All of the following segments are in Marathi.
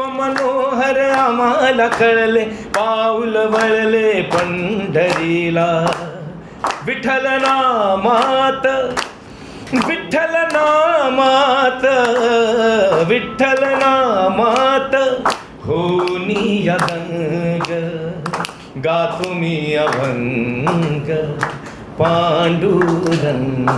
रूप मनोहर आम्हाला कळले पाऊल वळले पंढरीला. विठ्ठल नामात विठ्ठल नामात विठ्ठल नामात होनी अभंग गातो मी अभंग पांडुरंग.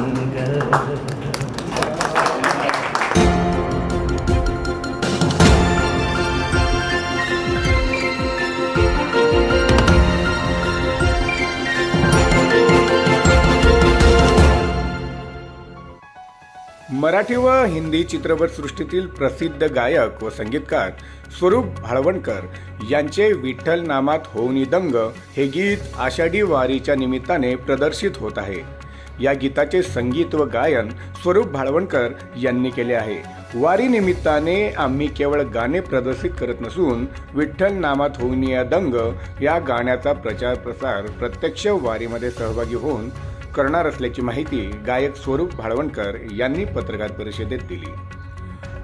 मराठी व हिंदी चित्रपटसृष्टीतील प्रसिद्ध गायक व संगीतकार स्वरूप भाळवणकर यांचे विठ्ठल नामात होऊनी दंग हे गीत आषाढी वारीच्या निमित्ताने प्रदर्शित होत आहे. या गीताचे संगीत व गायन स्वरूप भाळवणकर यांनी केले आहे. वारी निमित्ताने आम्ही केवळ गाणे प्रदर्शित करत नसून विठ्ठल नामात होऊनी या दंग या गाण्याचा प्रचार प्रसार प्रत्यक्ष वारीमध्ये सहभागी होऊन करणार असल्याची माहिती गायक स्वरूप भाळवणकर यांनी पत्रकार परिषदेत दिली.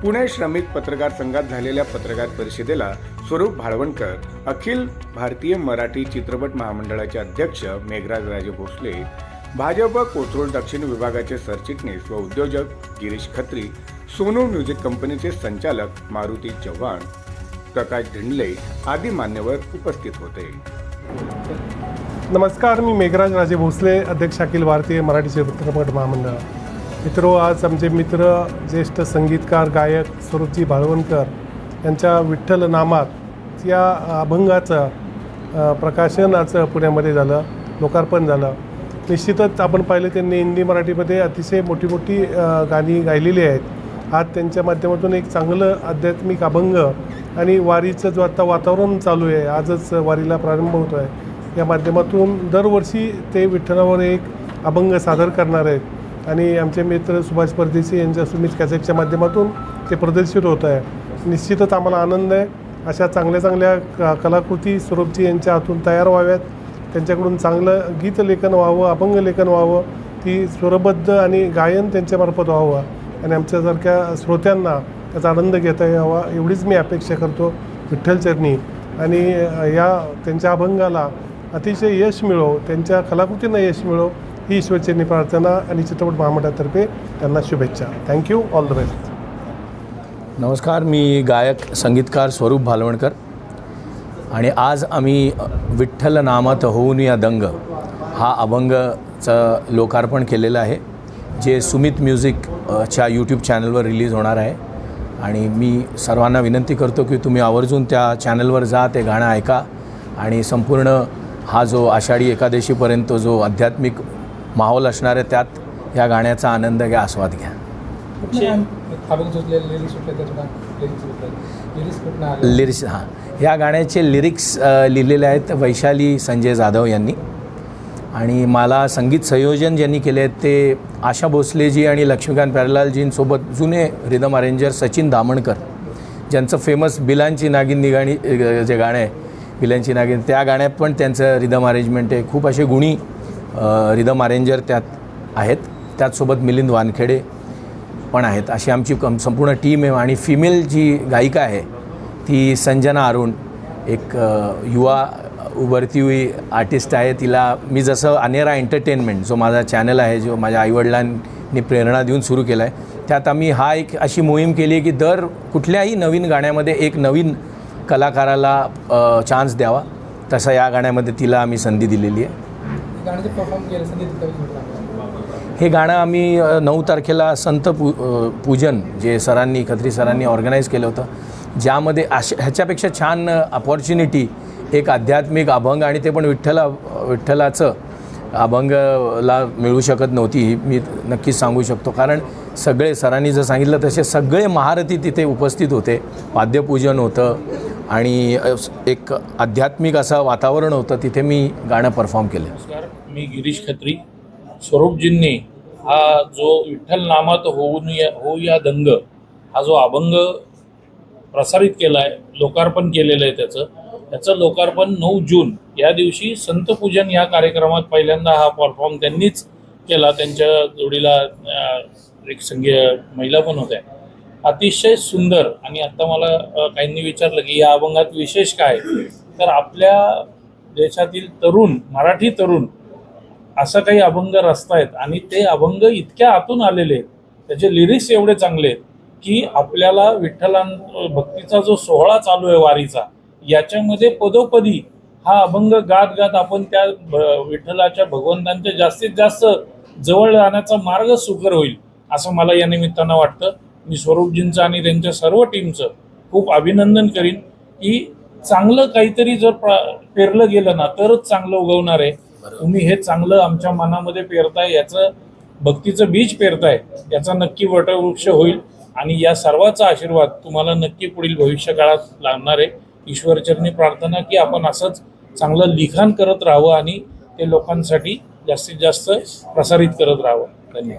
पुणे श्रमिक पत्रकार संघात झालेल्या पत्रकार परिषदेला स्वरूप भाळवणकर अखिल भारतीय मराठी चित्रपट महामंडळाचे अध्यक्ष मेघराज राजे भोसले भाजप कोथरूड दक्षिण विभागाचे सरचिटणीस व उद्योजक गिरीश खत्री सोनू म्युझिक कंपनीचे संचालक मारुती चव्हाण प्रकाश धिंडले आदी मान्यवर उपस्थित होते. नमस्कार मी मेघराज राजे भोसले अध्यक्ष अखिल भारतीय मराठी चित्रपट महामंडळ. मित्रो आज आमचे मित्र ज्येष्ठ संगीतकार गायक स्वरूपजी भाळवणकर यांच्या विठ्ठल नामात या अभंगाचं प्रकाशनाचं पुण्यामध्ये झालं लोकार्पण झालं. निश्चितच आपण पाहिलं त्यांनी हिंदी मराठीमध्ये अतिशय मोठी मोठी गाणी गायलेली आहेत. आज त्यांच्या माध्यमातून एक चांगलं आध्यात्मिक अभंग आणि वारीचं जो आता वातावरण चालू आहे आजच वारीला प्रारंभ होतो आहे या माध्यमातून दरवर्षी ते विठ्ठलावर एक अभंग सादर करणार आहेत. आणि आमचे मित्र सुभाष परदेशी यांच्या सुमित कॅसेटच्या माध्यमातून ते प्रदर्शित होत आहे. निश्चितच आम्हाला आनंद आहे. अशा चांगल्या चांगल्या क कलाकृती स्वरूपजी यांच्या हातून तयार व्हाव्यात. त्यांच्याकडून चांगलं गीतलेखन व्हावं अभंग लेखन व्हावं ती स्वरबद्ध आणि गायन त्यांच्यामार्फत व्हावं. आणि आमच्यासारख्या श्रोत्यांना त्याचा आनंद घेता यावा एवढीच मी अपेक्षा करतो विठ्ठलचरणी आणि या त्यांच्या अभंगाला अतिशय यश मिळो त्यांच्या कलाकृतींना यश मिळो ही ईश्वरचरणी प्रार्थना आणि चित्रपट महामंडळातर्फे त्यांना शुभेच्छा. थँक्यू ऑल द बेस्ट नमस्कार मी गायक संगीतकार स्वरूप भालवणकर. आणि आज आम्ही विठ्ठल नामात होऊन या दंग हा अभंगचं लोकार्पण केलेलं आहे जे सुमित म्युझिक च्या यूट्यूब चॅनलवर रिलीज होणार आहे. आणि मी सर्वांना विनंती करतो की तुम्ही आवर्जून त्या चॅनलवर जा ते गाणं ऐका. आणि संपूर्ण हा जो आषाढी एकादशीपर्यंत जो आध्यात्मिक माहोल असणार आहे त्यात या गाण्याचा आनंद घ्या आस्वाद घ्या. लिरिक्स हां. ह्या गाण्याचे लिरिक्स लिहिलेले आहेत वैशाली संजय जाधव यांनी. आणि मला संगीत संयोजन ज्यांनी केले आहेत ते आशा भोसलेजी आणि लक्ष्मीकांत प्यारलालजींसोबत जुने रिदम अरेंजर सचिन दामणकर ज्यांचं फेमस बिलांची नागिन निगाणी जे गाणं आहे बिलांची नागिन त्या गाण्यात पण त्यांचं रिदम अरेंजमेंट आहे. खूप असे गुणी रिदम अरेंजर त्यात आहेत. त्याचसोबत मिलिंद वानखेडे पण आहेत. अशी आमची कम संपूर्ण टीम आहे. आणि फिमेल जी गायिका आहे ती संजना अरुण एक युवा उभरती हुई आर्टिस्ट आहे तिला मी जसं अनेरा एंटरटेनमेंट जो माझा चॅनल आहे जो माझ्या आईवडिलांनी प्रेरणा देऊन सुरू केला आहे त्यात आम्ही हा एक अशी मोहीम केली आहे की दर कुठल्याही नवीन गाण्यामध्ये एक नवीन कलाकाराला चान्स द्यावा. तसं या गाण्यामध्ये तिला आम्ही संधी दिलेली आहे. हे गाणं आम्ही नऊ तारखेला संत पू पूजन जे सरांनी खत्री सरांनी ऑर्गनाईज केलं होतं ज्यामध्ये अशा ह्याच्यापेक्षा छान अपॉर्च्युनिटी एक आध्यात्मिक अभंग आणि ते पण विठ्ठला विठ्ठलाचं अभंगला मिळू शकत नव्हती ही मी नक्कीच सांगू शकतो. कारण सगळे सरांनी जर सांगितलं तसे सगळे महारथी तिथे उपस्थित होते. वाद्यपूजन होतं आणि एक आध्यात्मिक असं वातावरण होतं. तिथे मी गाणं परफॉर्म केलं. नमस्कार मी गिरीश खत्री. स्वरूपजींनी हा जो विठ्ठल नामात होऊन या होऊ या दंग हा जो अभंग प्रसारित केला आहे लोकार्पण केलेलं आहे त्याचं त्याचं लोकार्पण नऊ जून या दिवशी संतपूजन या कार्यक्रमात पहिल्यांदा हा परफॉर्म त्यांनीच केला. त्यांच्या जोडीला एक संघीय महिला पण होत्या. अतिशय सुंदर आणि आता मला काहींनी विचारलं की या अभंगात विशेष काय? तर आपल्या देशातील तरुण मराठी तरुण असं काही अभंग रचतायत आणि ते अभंग इतक्या आतून आलेले आहेत त्याचे लिरिक्स एवढे चांगले आहेत की आपल्याला विठ्ठलां भक्तीचा जो सोहळा चालू आहे वारीचा याच्यामध्ये पदोपदी हा अभंग गात गात आपण त्या विठ्ठलाच्या भगवंतांच्या जास्तीत जास्त जवळ राहण्याचा मार्ग सुकर होईल असं मला या निमित्तानं वाटतं. मी स्वरूपजींचं आणि त्यांच्या सर्व टीमचं खूप अभिनंदन करीन. की चांगलं काहीतरी जर प्र- पेरलं गेलं ना तरच चांगलं उगवणार आहे. तुम्ही हे चांगलं आमच्या मनामध्ये पेरताय याचं भक्तीचं बीज पेरताय याचा नक्की वटवृक्ष होईल. आणि या सर्वाचा आशीर्वाद तुम्हाला नक्की पुढील भविष्य काळात लागणार आहे. ईश्वरचरणी प्रार्थना की आपण असंच चांगलं लिखाण करत राहावं आणि ते लोकांसाठी जास्तीत जास्त प्रसारित करत राहावं. धन्यवाद.